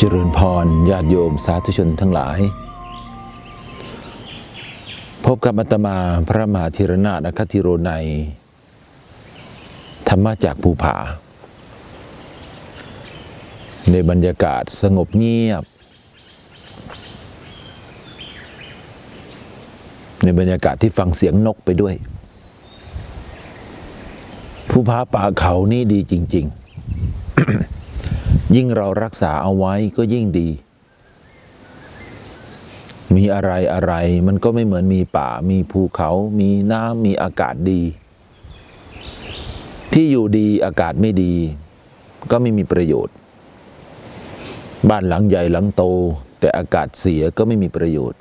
เจริญพรญาติโยมสาธุชนทั้งหลาย พบกับอาตมาพระมหาธีรนาถคติโรในยธรรมจากภูผา ในบรรยากาศสงบเงียบ ในบรรยากาศที่ฟังเสียงนกไปด้วย ภูผาป่าเขานี่ดีจริง ๆ ยิ่งเรารักษาเอาไว้ก็ยิ่งดี มีอะไรอะไรมันก็ไม่เหมือนมีป่า มีภูเขา มีน้ำมีอากาศดี ที่อยู่ดีอากาศไม่ดี ก็ไม่มีประโยชน์ บ้านหลังใหญ่หลังโต แต่อากาศเสียก็ไม่มีประโยชน์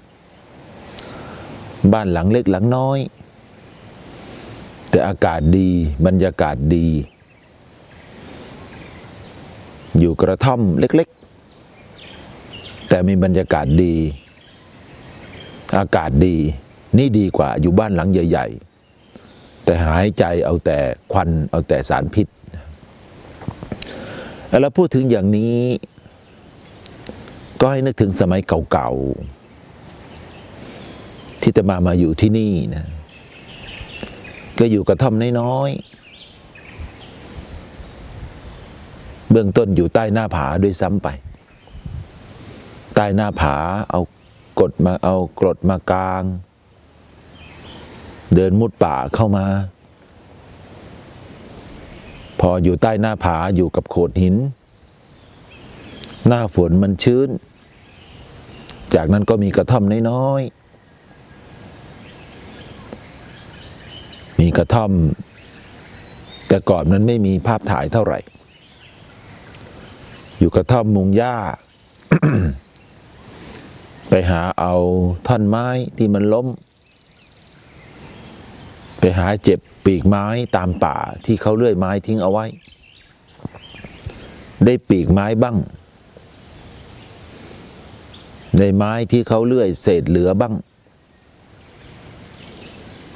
บ้านหลังเล็กหลังน้อย แต่อากาศดีบรรยากาศดี อยู่กระท่อมเล็กๆ แต่มีบรรยากาศดี อากาศดี นี่ดีกว่าอยู่บ้านหลังใหญ่ ๆ แต่หายใจเอาแต่ควันเอาแต่สารพิษ แล้วพูดถึงอย่างนี้ ก็ให้นึกถึงสมัยเก่าๆ ที่จะมามาอยู่ที่นี่นะ ก็อยู่กระท่อมน้อยๆ เบื้องต้นอยู่ใต้หน้าผาด้วยซ้ำไป ใต้หน้าผาเอากดมาเอากรดมากลาง เดินมุดป่าเข้ามา พออยู่ใต้หน้าผาอยู่กับโขดหิน หน้าฝนมันชื้น จากนั้นก็มีกระท่อมน้อยๆมีกระท่อม แต่ก่อนมันไม่มีภาพถ่ายเท่าไหร่ อยู่กระท่อมมุงหญ้า ไปหาเอาท่อนไม้ที่มันล้ม ไปหาเจ็บปีกไม้ตามป่าที่เขาเลื่อยไม้ทิ้งเอาไว้ ได้ปีกไม้บ้าง ในไม้ที่เขาเลื่อยเศษเหลือบ้าง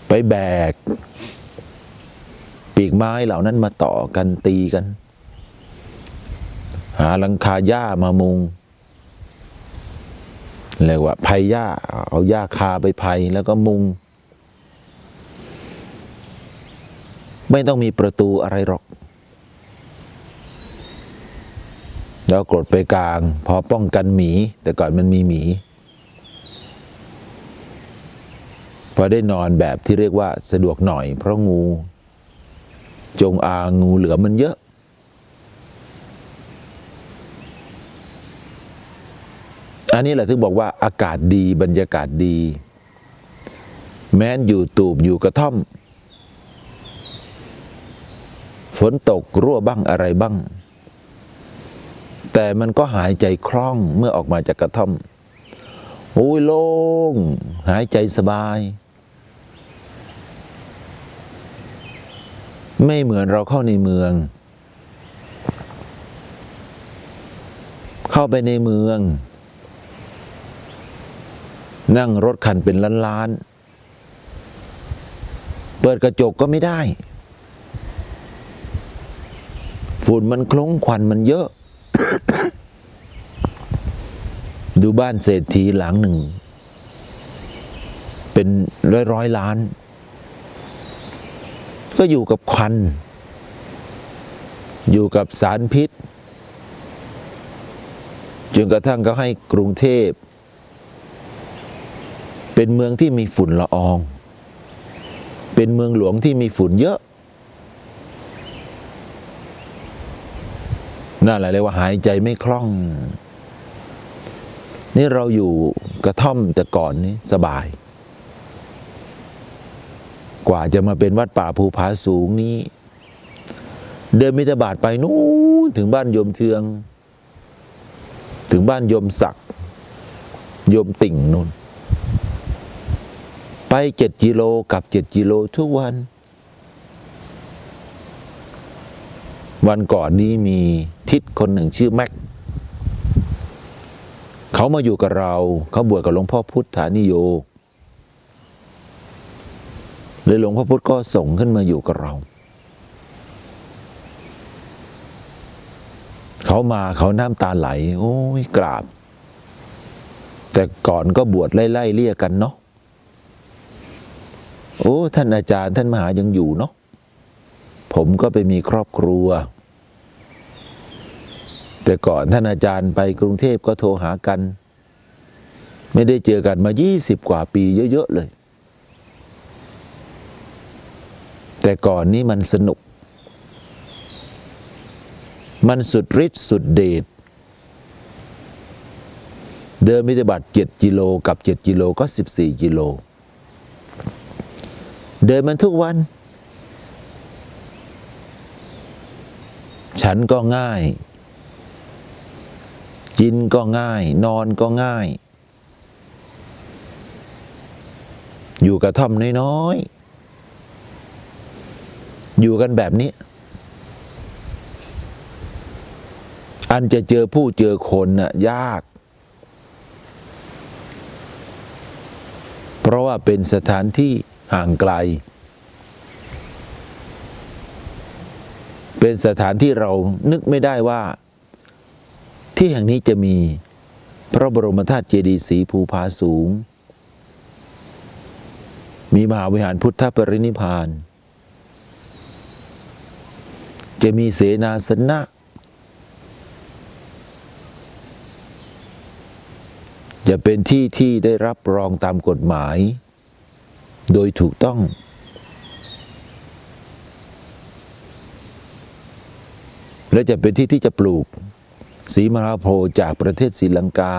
ไปแบก ปีกไม้เหล่านั้นมาต่อกันตีกัน หาหลังคาหญ้ามามุงเรียกว่าไผ่หญ้า เอาหญ้าคาไปไผ่แล้วก็มุง ไม่ต้องมีประตูอะไรหรอก แล้วกรดไปกลาง พอป้องกันหมี แต่ก่อนมันมีหมี พอได้นอนแบบที่เรียกว่าสะดวกหน่อย เพราะงู จงอางงูเหลือมมันเยอะ อันนี้แหละถึงบอกว่าอากาศดีบรรยากาศดี แม้นอยู่ตูบอยู่กระท่อม ฝนตกรั่วบ้างอะไรบ้าง แต่มันก็หายใจคล่องเมื่อออกมาจากกระท่อมโอ้ยโล่งหายใจสบาย ไม่เหมือนเราเข้าในเมือง เข้าไปในเมือง นั่งรถคันเป็นล้านๆ เปิดกระจกก็ไม่ได้ ฝุ่นมันคลุ้งควันมันเยอะ ดูบ้านเศรษฐีหลังหนึ่ง เป็นร้อยร้อยล้าน ก็อยู่กับควัน อยู่กับสารพิษจนกระทั่งเขาให้กรุงเทพ เป็นเมืองที่มีฝุ่นละออง เป็นเมืองหลวงที่มีฝุ่นเยอะนั่นแหละเรียกว่าหายใจไม่คล่อง นี่เราอยู่กระท่อมแต่ก่อนนี้สบาย กว่าจะมาเป็นวัดป่าภูผาสูงนี้ เดินมิตรบาทไปนู้นถึงบ้านโยมเทือง ถึงบ้านโยมศักดิ์โยมติ่งนู่น ไปเจ็ดกิโลกับเจ็ดกิโลทุกวัน วันก่อนนี้มีทิศคนหนึ่งชื่อแม็กเขามาอยู่กับเราเขาบวชกับหลวงพ่อพุทธานิโยเลยหลวงพ่อพุธก็ส่งขึ้นมาอยู่กับเรา เขเขามาเขาน้ำตาไหล โอ้ยกราบ แต่ก่อนก็บวชไล่ ๆ เลี่ยกันเนาะ โอ้ท่านอาจารย์ท่านมหายังอยู่เนาะผมก็ไปมีครอบครัว แต่ก่อนท่านอาจารย์ไปกรุงเทพก็โทรหากัน ไม่ได้เจอกันมายี่สิบกว่าปีเยอะ ๆ เลย แต่ก่อนนี้มันสนุก มันสุดฤทธิ์สุดเดชเดินมิตรบัตรเจ็ดกิโลกับเจ็ดกิโลก็สิบสี่กิโล เดินมันทุกวัน ฉันก็ง่าย กินก็ง่าย นอนก็ง่าย อยู่กับท่อมน้อยๆ อยู่กันแบบนี้ อันจะเจอผู้เจอคนน่ะยากเพราะว่าเป็นสถานที่ ห่างไกล เป็นสถานที่เรานึกไม่ได้ว่า ที่แห่งนี้จะมีพระบรมธาตุเจดีย์สีภูผาสูง มีมหาวิหารพุทธปรินิพพาน จะมีเสนาสนะ จะเป็นที่ที่ได้รับรองตามกฎหมาย โดยถูกต้อง และจะเป็นที่ที่จะปลูก สีมหาโพธิ์จากประเทศศรีลังกา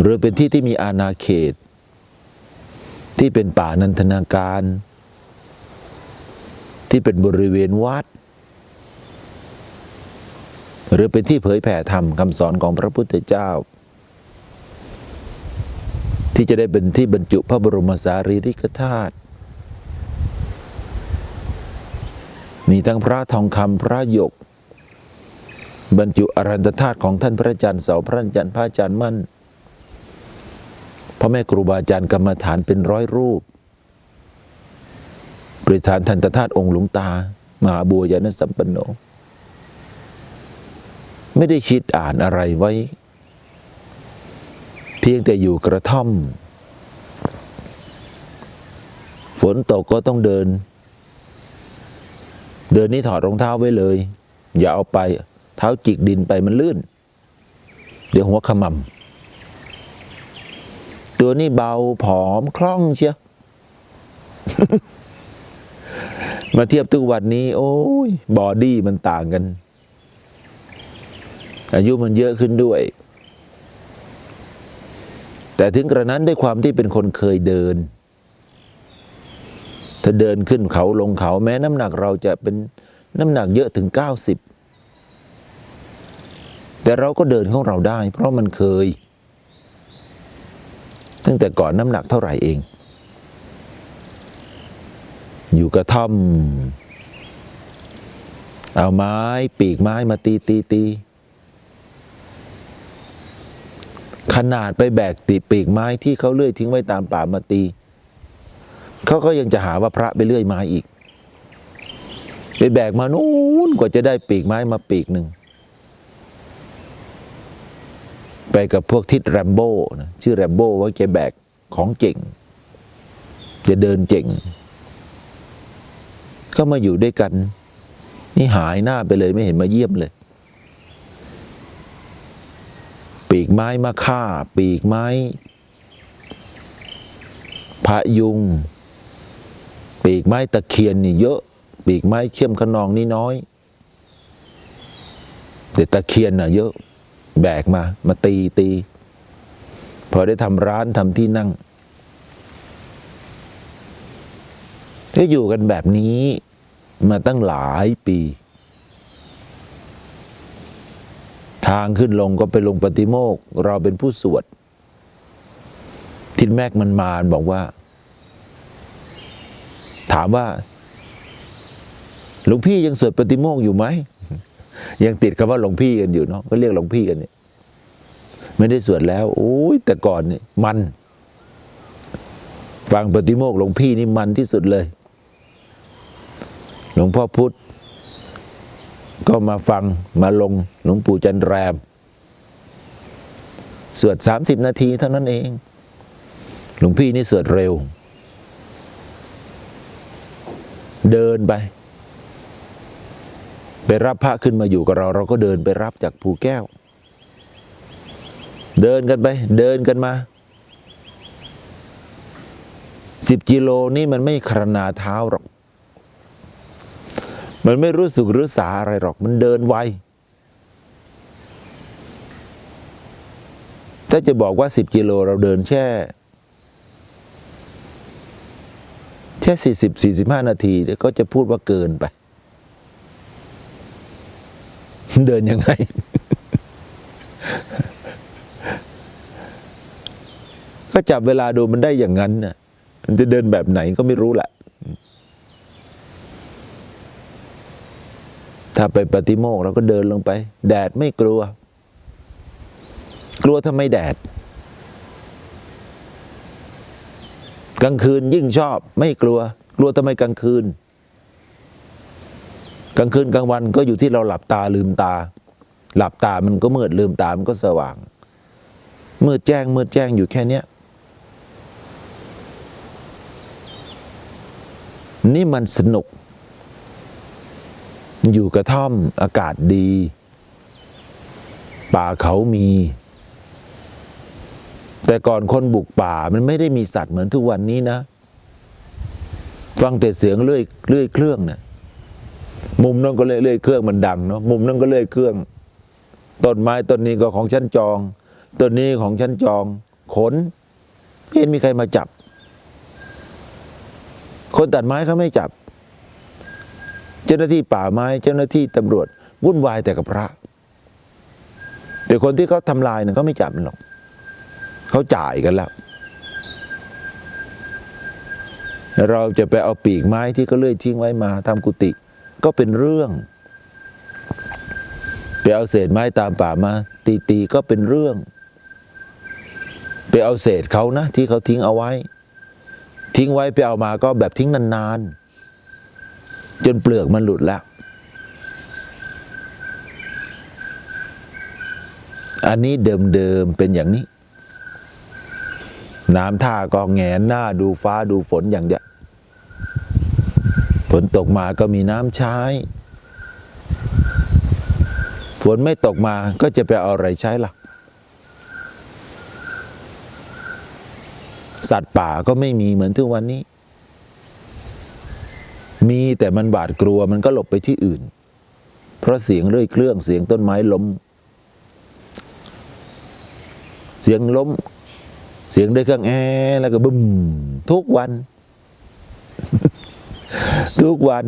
หรือเป็นที่ที่มีอาณาเขต ที่เป็นป่านันทนาการ ที่เป็นบริเวณวัดหรือเป็นที่เผยแผ่ธรรมคำสอนของพระพุทธเจ้า ที่จะได้เป็นที่บรรจุพระบรมสารีริกธาตุมีทั้งพระทองคำพระหยก บรรจุอรันตธาตุของท่านพระอาจารย์เสาพระอาจารย์พระอาจารย์มั่นพ่อแม่ครูบาอาจารย์กรรมฐานเป็นร้อยรูปประธานทันตธาตุองค์หลวงตา มหาบัวยานสัมปันโน ไม่ได้คิดอ่านอะไรไว้ เพียงแต่อยู่กระท่อม ฝนตกก็ต้องเดิน เดินนี่ถอดรองเท้าไว้เลย อย่าเอาไปเท้าจิกดินไปมันลื่น เดี๋ยวหัวขมำตัวนี้เบาผอมคล่องเชียวมาเทียบทุกวันนี้ โอ้ย บอดี้มันต่างกัน อายุมันเยอะขึ้นด้วย แต่ถึงกระนั้นด้วยความที่เป็นคนเคยเดิน ถ้าเดินขึ้นเขาลงเขาแม้น้ำหนักเราจะเป็นน้ำหนักเยอะถึง 90 แต่เราก็เดินของเราได้ เพราะมันเคย ตั้งแต่ก่อนน้ำหนักเท่าไหร่เอง อยู่กระท่อม เอาไม้ปีกไม้มาตีตีตี ขนาดไปแบกติปีกไม้ที่เขาเลื่อยทิ้งไว้ตามป่ามาตีเขาก็ยังจะหาว่าพระไปเลื่อยไม้อีก ไปแบกมานู้นกว่าจะได้ปีกไม้มาปีกหนึ่งไปกับพวกทิศแรมโบ้นะชื่อแรมโบ้ว่าแกแบกของเก่งจะเดินเก่ง ก็มาอยู่ด้วยกัน นี่หายหน้าไปเลยไม่เห็นมาเยี่ยมเลย ปีกไม้มาฆ่า ปีกไม้พะยุง ปีกไม้ตะเคียนนี่เยอะ ปีกไม้เชื่อมขนองนี่น้อย แต่ตะเคียนน่ะเยอะแบกมา มาตีตี พอได้ทำร้านทำที่นั่งก็อยู่กันแบบนี้มาตั้งหลายปี ทางขึ้นลงก็ไปลงปฏิโมกข์เราเป็นผู้สวด ทิดแมกมันมาบอกว่า ถามว่าหลวงพี่ยังสวดปฏิโมกข์อยู่ไหม ยังติดคำว่าหลวงพี่กันอยู่เนาะก็เรียกหลวงพี่กันเนี่ยไม่ได้สวดแล้ว โอ้ยแต่ก่อนนี่มัน ฟังปฏิโมกข์หลวงพี่นี่มันที่สุดเลย หลวงพ่อพุธ ก็มาฟังมาลงหลวงปู่จันแรม สวด30นาทีเท่านั้นเอง หลวงพี่นี่สวดเร็ว เดินไป ไปรับพระขึ้นมาอยู่กับเรา เราก็เดินไปรับจากภูแก้ว เดินกันไป เดินกันมาสิบกิโลนี่มันไม่ครนาเท้าหรอก มันไม่รู้สึกรู้สาอะไรหรอกมันเดินไวถ้าจะบอกว่าสิบกิโลเราเดินแค่แค่สี่สิบสี่สิบห้านาทีเดี๋ยวก็จะพูดว่าเกินไป เดินยังไง ก็จับเวลาดูมันได้อย่างนั้นน่ะมันจะเดินแบบไหนก็ไม่รู้แหละ ถ้าไปปฏิโมกเราก็เดินลงไป แดดไม่กลัว กลัวทำไมแดด กลางคืนยิ่งชอบ ไม่กลัว กลัวทำไมกลางคืน กลางคืนกลางวันก็อยู่ที่เราหลับตาลืมตา หลับตามันก็มืดลืมตามันก็สว่างมืดแจ้งมืดแจ้งอยู่แค่เนี้ยนี่มันสนุก อยู่กระท่อมอากาศดี ป่าเขามี แต่ก่อนคนบุกป่ามันไม่ได้มีสัตว์เหมือนทุกวันนี้นะ ฟังแต่เสียงเลื่อยเลื่อยเครื่องเนะ่ยมุมนั้นก็เลื่อยเลื่อยเครื่องมันดังเนาะมุมนั้นก็เลื่อยเครื่องต้นไม้ต้นนี้ก็ของฉันจองต้นนี้ของฉันจอง ขนไม่เห็นมีใครมาจับ คนตัดไม้เขาไม่จับ จ้าหน้าที่ป่าไม้เจ้าหน้าที่ตำรวจวุ่นวายแต่กับพระ แต่คนที่เขาทำลายเนี่ยเขาไม่จับมันหรอกเขาจ่ายกันแล้ว เราจะไปเอาปีกไม้ที่เขาเลื่อยทิ้งไว้มาทำกุฏิก็เป็นเรื่องไปเอาเศษไม้ตามป่ามาตีตีๆก็เป็นเรื่อง ไปเอาเศษเขานะที่เขาทิ้งเอาไว้ ทิ้งไว้ไปเอามาก็แบบทิ้งนานๆ จนเปลือกมันหลุดแล้ว อันนี้เดิมๆเป็นอย่างนี้ น้ำท่าก็แงนหน้าดูฟ้าดูฝนอย่างเดียวฝนตกมาก็มีน้ำใช้ ฝนไม่ตกมาก็จะไปเอาอะไรใช้ล่ะ สัตว์ป่าก็ไม่มีเหมือนทุกวันนี้ มีแต่มันบาดกลัวมันก็หลบไปที่อื่น เพราะเสียงเรื่อยเครื่องเสียงต้นไม้ล้ม เสียงล้ม เสียงด้วยเครื่องแอร์แล้วก็บึ้มทุกวัน ทุกวัน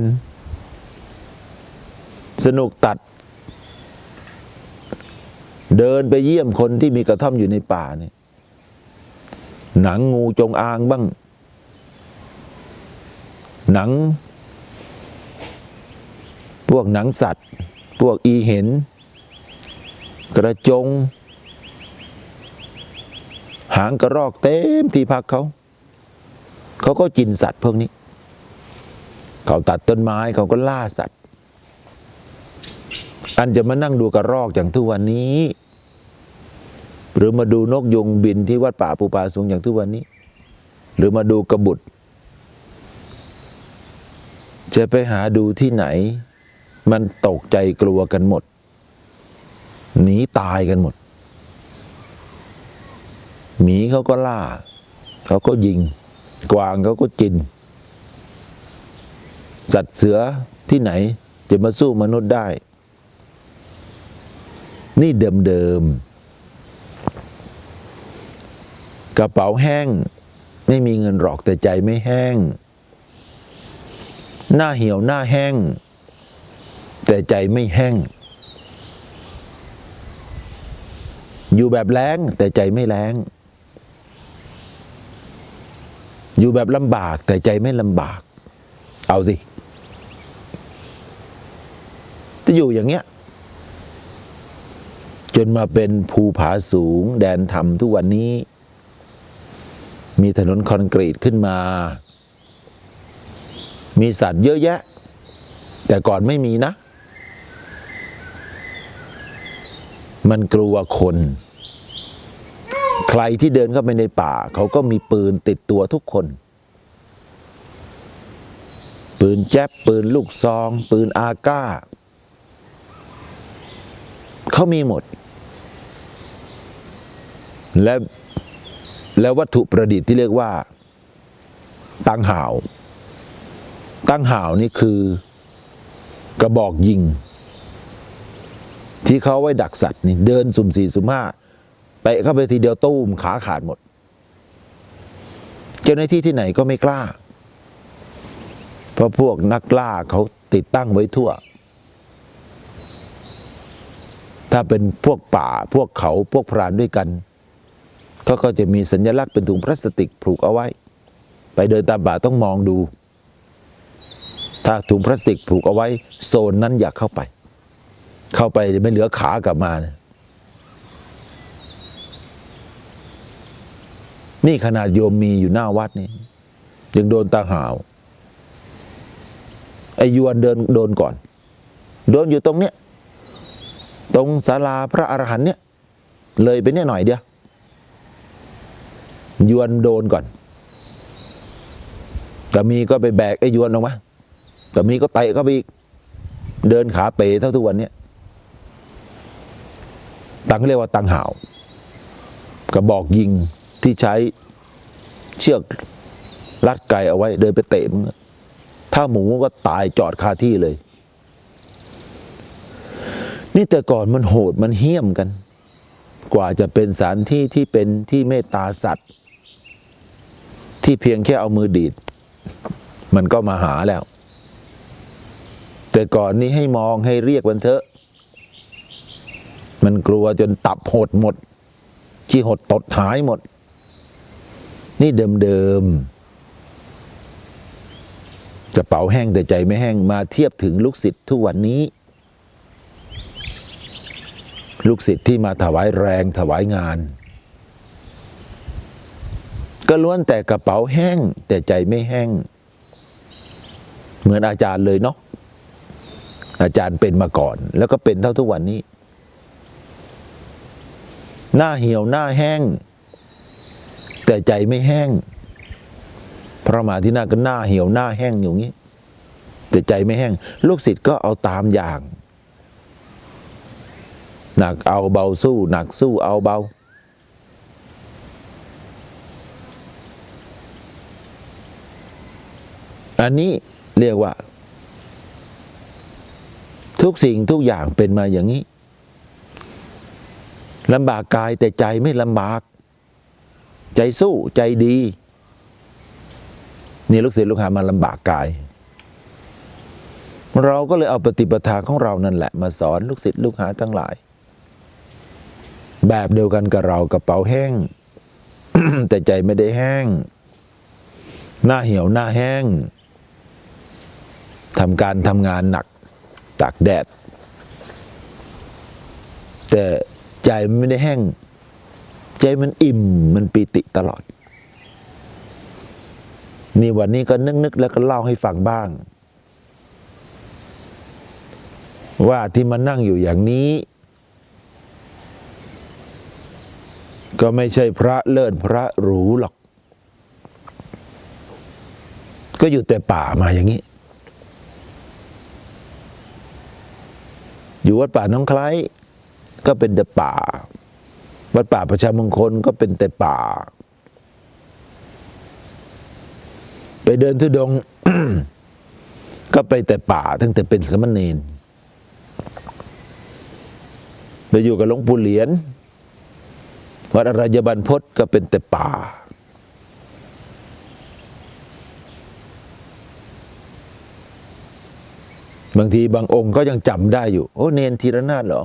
สนุกตัด เดินไปเยี่ยมคนที่มีกระท่อมอยู่ในป่าเนี่ยหนังงูจงอางบ้าง หนัง พวกหนังสัตว์ พวกอีเห็น กระจง หางกระรอกเต็มที่พักเขา เขาก็กินสัตว์พวกนี้ เขาตัดต้นไม้เขาก็ล่าสัตว์ อันจะมานั่งดูกระรอกอย่างทุกวันนี้ หรือมาดูนกยุงบินที่วัดป่าปูปาสูงอย่างทุกวันนี้ หรือมาดูกระบุดจะไปหาดูที่ไหน มันตกใจกลัวกันหมด หนีตายกันหมด หมีเขาก็ล่า เขาก็ยิง กวางเขาก็กิน สัตว์เสือที่ไหนจะมาสู้มนุษย์ได้ นี่เดิมๆ กระเป๋าแห้ง ไม่มีเงินหรอกแต่ใจไม่แห้ง หน้าเหี่ยวหน้าแห้ง แต่ใจไม่แห้ง อยู่แบบแล้งแต่ใจไม่แล้งอยู่แบบลำบากแต่ใจไม่ลำบาก เอาสิ จะอยู่อย่างเงี้ย จนมาเป็นภูผาสูงแดนธรรมทุกวันนี้ มีถนนคอนกรีตขึ้นมา มีสัตว์เยอะแยะ แต่ก่อนไม่มีนะ มันกลัวคน ใครที่เดินเข้าไปในป่า เขาก็มีปืนติดตัวทุกคน ปืนแจ๊บปืนลูกซอง ปืนอาก้า เขามีหมด และแล้ววัตถุประดิษฐ์ที่เรียกว่า ตังห่าว ตังห่าวนี่คือกระบอกยิง ที่เขาไว้ดักสัตว์นี่เดินสุ่มสี่สุ่มห้าเตะเข้าไปทีเดียวตู้มขาขาดหมด เจ้าหน้าที่ที่ไหนก็ไม่กล้า เพราะพวกนักล่าเขาติดตั้งไว้ทั่ว ถ้าเป็นพวกป่าพวกเขาพวกพรานด้วยกันเขาก็จะมีสัญลักษณ์เป็นถุงพลาสติกผูกเอาไว้ ไปเดินตามป่าต้องมองดู ถ้าถุงพลาสติกผูกเอาไว้ โซนนั้นอย่าเข้าไป เข้าไปไม่เหลือขากลับมานะนี่ขนาดโยมมีอยู่หน้าวัดนี่ยังโดนตาหาว ไอ้ยวนเดินโดนก่อน โดนอยู่ตรงเนี้ยตรงศาลาพระอรหันต์เนี่ย เลยไปเนี่ยหน่อยเดียวยวนโดนก่อนแต่มีก็ไปแบกไอ้ยวนออกมาแต่มีก็เตะเข้าไปอีก เดินขาเป๋เท่าทุกวันเนี้ย ตังเขาเรียกว่าตังหาวกระบอกยิงที่ใช้เชือกรัดไก่เอาไว้ เดินไปเตะมึงถ้าหมูก็ตายจอดคาที่เลย นี่แต่ก่อนมันโหดมันเหี้ยมกัน กว่าจะเป็นสถานที่ที่เป็นที่เมตตาสัตว์ ที่เพียงแค่เอามือดีด มันก็มาหาแล้ว แต่ก่อนนี้ให้มองให้เรียกมันเถอะ มันกลัวจนตับหดหมดขี้หดตดหายหมด นี่เดิมๆกระเป๋าแห้งแต่ใจไม่แห้งมาเทียบถึงลูกศิษย์ทุกวันนี้ ลูกศิษย์ที่มาถวายแรงถวายงาน ก็ล้วนแต่กระเป๋าแห้งแต่ใจไม่แห้ง เหมือนอาจารย์เลยเนาะอาจารย์เป็นมาก่อน แล้วก็เป็นเท่าทุกวันนี้ หน้าเหี่ยวหน้าแห้ง แต่ใจไม่แห้ง พระมหาที่หน้าก็หน้าเหี่ยวหน้าแห้งอยู่งี้ แต่ใจไม่แห้ง ลูกศิษย์ก็เอาตามอย่าง หนักเอาเบาสู้ หนักสู้เอาเบา อันนี้เรียกว่า ทุกสิ่งทุกอย่างเป็นมาอย่างนี้ ลำบากกายแต่ใจไม่ลำบาก ใจสู้ใจดี นี่ลูกศิษย์ลูกหามาลำบากกาย เราก็เลยเอาปฏิปทาของเรานั่นแหละ มาสอนลูกศิษย์ลูกหาทั้งหลาย แบบเดียวกันกับเรากระเป๋าแห้ง แต่ใจไม่ได้แห้ง หน้าเหี่ยวหน้าแห้งทำการทำงานหนักตากแดด แต่ ใจมันไม่ได้แห้ง ใจมันอิ่มมันปีติตลอด นี่วันนี้ก็นึกๆแล้วก็เล่าให้ฟังบ้าง ว่าที่มานั่งอยู่อย่างนี้ ก็ไม่ใช่พระเลิศพระหรูหรอก ก็อยู่แต่ป่ามาอย่างนี้อยู่วัดป่าน้องคล้าย ก็เป็นแต่ป่า วัดป่าประชามงคลก็เป็นแต่ป่า ไปเดินทุดง ก็ไปแต่ป่า ตั้งแต่เป็นสมณเณรไปอยู่กับหลวงปู่เหรียญวัดอรัญญบันพศก็เป็นแต่ป่า บางทีบางองค์ก็ยังจำได้อยู่ โอ้ เนนธีรนาถเหรอ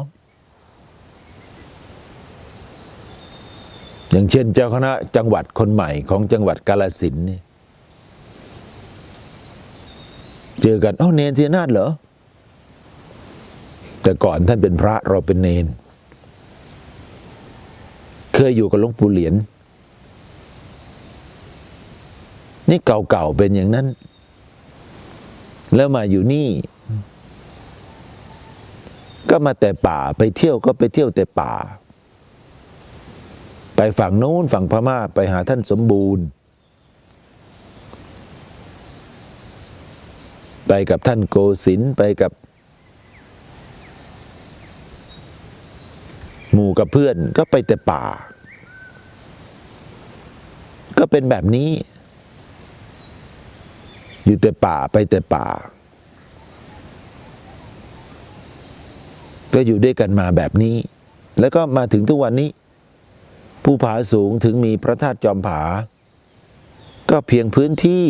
อย่างเช่น เจ้าคณะจังหวัดคนใหม่ของจังหวัดกาลสินนี่เจอกันเอ้าเนนธีนาถเหรอ แต่ก่อนท่านเป็นพระเราเป็นเนน เคยอยู่กับหลวงปู่เหรียญนี่เก่าๆเป็นอย่างนั้น แล้วมาอยู่นี่ ก็มาแต่ป่าไปเที่ยวก็ไปเที่ยวแต่ป่า ไปฝั่งโน้นฝั่งพม่าไปหาท่านสมบูรณ์ ไปกับท่านโกศินไปกับ หมู่กับเพื่อนก็ไปแต่ป่า ก็เป็นแบบนี้ อยู่แต่ป่าไปแต่ป่า ก็อยู่ด้วยกันมาแบบนี้ แล้วก็มาถึงทุกวันนี้ ภูผาสูงถึงมีพระธาตุจอมผา ก็เพียงพื้นที่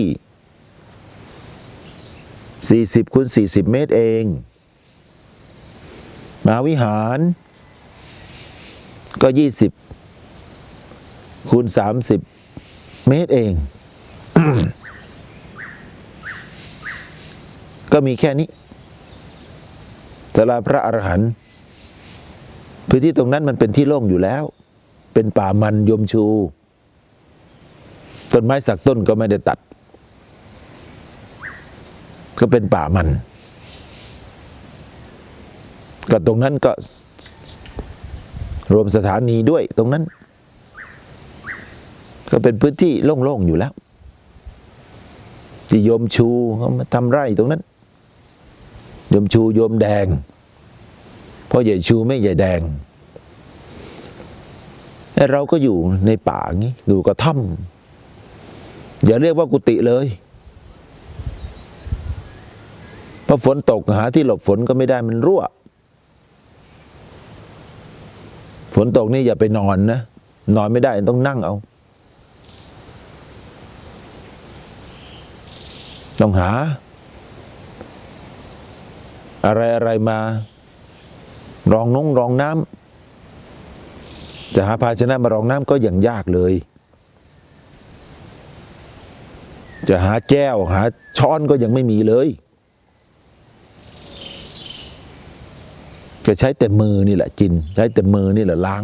40คูณ40 เมตรเองมหาวิหาร ก็ 20คูณ30 เมตรเอง ก็มีแค่นี้สลาพระอรหันต์พื้นที่ตรงนั้นมันเป็นที่โล่งอยู่แล้ว เป็นป่ามันยมชู ต้นไม้สักต้นก็ไม่ได้ตัด ก็เป็นป่ามัน ก็ตรงนั้นก็รวมสถานีด้วยตรงนั้น ก็เป็นพื้นที่โล่งๆอยู่แล้วที่โยมชูเขามาทำไร่ตรงนั้นโยมชูโยมแดงพ่อใหญ่ชูไม่ใหญ่แดง เราก็อยู่ในป่างี้อยู่กระท่อมอย่าเรียกว่ากุฏิเลยพอฝนตกหาที่หลบฝนก็ไม่ได้มันรั่ว ฝนตกนี่อย่าไปนอนนะ นอนไม่ได้ต้องนั่งเอา ต้องหา อะไรอะไรมารองนงรองน้ำ จะหาภาชนะมารองน้ำก็อย่างยากเลย จะหาแก้วหาช้อนก็ยังไม่มีเลยจะใช้แต่มือนี่แหละกิน ใช้แต่มือนี่แหละล้าง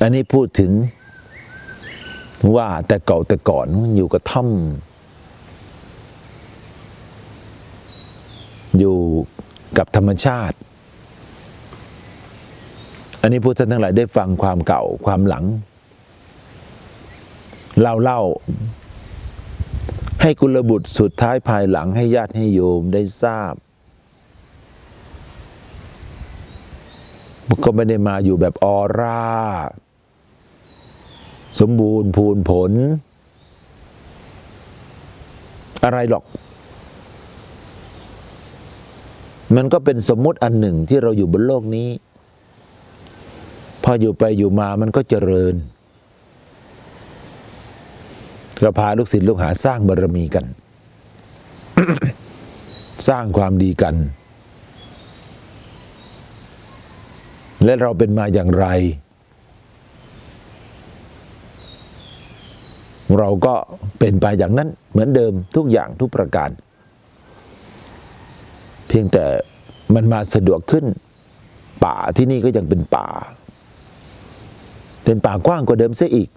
อันนี้พูดถึงว่าแต่เก่าแต่ก่อนมันอยู่กระท่อม อยู่กับธรรมชาติ อันนี้พูดท่านทั้งหลายได้ฟังความเก่าความหลัง เล่าเล่า ให้กุลบุตรสุดท้ายภายหลังให้ญาติให้โยมได้ทราบ ก็ไม่ได้มาอยู่แบบออร่า สมบูรณ์พูนผล อะไรหรอกมันก็เป็นสมมุติอันหนึ่งที่เราอยู่บนโลกนี้ พออยู่ไปอยู่มามันก็เจริญ เราพาลูกศิษย์ลูกหาสร้างบารมีกัน สร้างความดีกัน และเราเป็นมาอย่างไร เราก็เป็นไปอย่างนั้นเหมือนเดิมทุกอย่างทุกประการ เพียงแต่มันมาสะดวกขึ้น ป่าที่นี่ก็ยังเป็นป่า เป็นป่ากว้างกว่าเดิมเสียอีก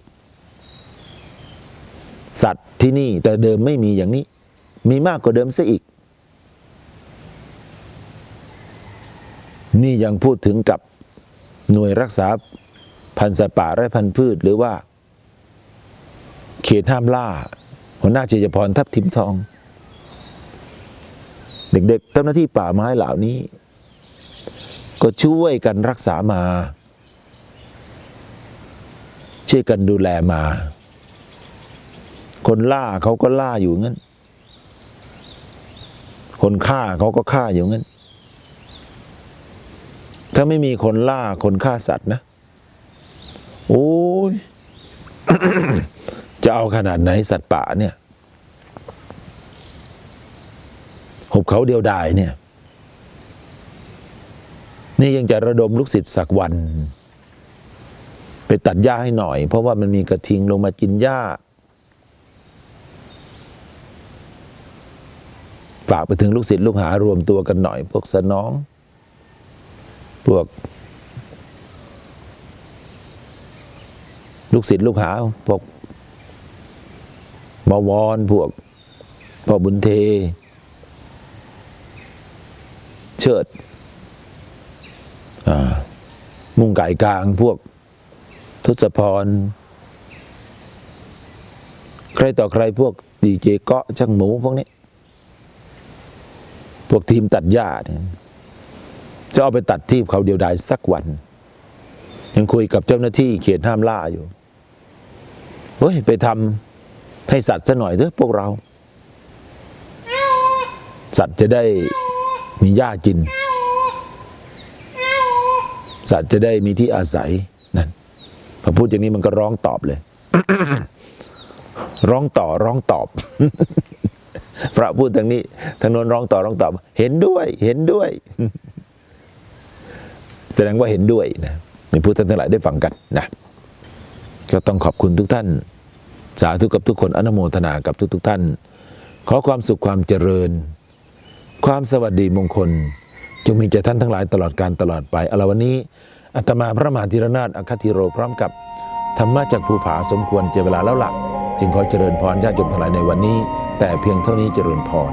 สัตว์ที่นี่แต่เดิมไม่มีอย่างนี้ มีมากกว่าเดิมเสียอีก นี่ยังพูดถึงกับหน่วยรักษาพันธุ์สัตว์ป่าและพันธุ์พืช หรือว่า เขตห้ามล่า หัวหน้าเจยพรทับทิมทอง เด็กๆเจ้าหน้าที่ป่าไม้เหล่านี้ ก็ช่วยกันรักษามา ช่วยกันดูแลมา คนล่าเขาก็ล่าอยู่งั้น คนฆ่าเขาก็ฆ่าอยู่งั้น ถ้าไม่มีคนล่าคนฆ่าสัตว์นะ โอ้ยจะเอาขนาดไหนสัตว์ป่าเนี่ยหบเขาเดียวดายเนี่ย นี่ยังจะระดมลูกศิษย์สักวัน ไปตัดหญ้าให้หน่อย เพราะว่ามันมีกระทิงลงมากินหญ้า ฝากไปถึงลูกศิษย์ลูกหารวมตัวกันหน่อย พวกสนอง พวก ลูกศิษย์ลูกหา พวกบวรพวกพ่อบุญเท เชิดมุงไก่กลางพวก ทศพร ใครต่อใครพวกดีเจเกาะช่างหมูพวกนี้ พวกทีมตัดหญ้าเนี่ยจะเอาไปตัดที่เขาเดียวดายสักวัน ยังคุยกับเจ้าหน้าที่เขตห้ามล่าอยู่เฮ้ยไปทำให้สัตว์ซะหน่อยเถอะพวกเรา สัตว์จะได้มีหญ้ากิน สัตว์จะได้มีที่อาศัย พอพูดอย่างนี้มันก็ร้องตอบเลย ร้องต่อร้องตอบ พระพูดทางนี้ทางโน้นร้องต่อร้องตอบ เห็นด้วย เห็นด้วย แสดงว่าเห็นด้วยนะในพูดท่านทั้งหลายได้ฟังกันนะก็ต้องขอบคุณทุกท่าน สาธุกับทุกคนอนุโมทนากับทุกๆท่าน ขอความสุขความเจริญ ความสวัสดีมงคล จงมีแก่ท่านทั้งหลายตลอดการตลอดไปอาลวันนี้ อาตมาพระมหาธีรนาถอัคติโรพร้อมกับธรรมะจากภูผาสมควรเจเวลาแล้วละ่ะจึงขอเจริญพรญาติโยมทั้งหลายในวันนี้ แต่เพียงเท่านี้เจริญพร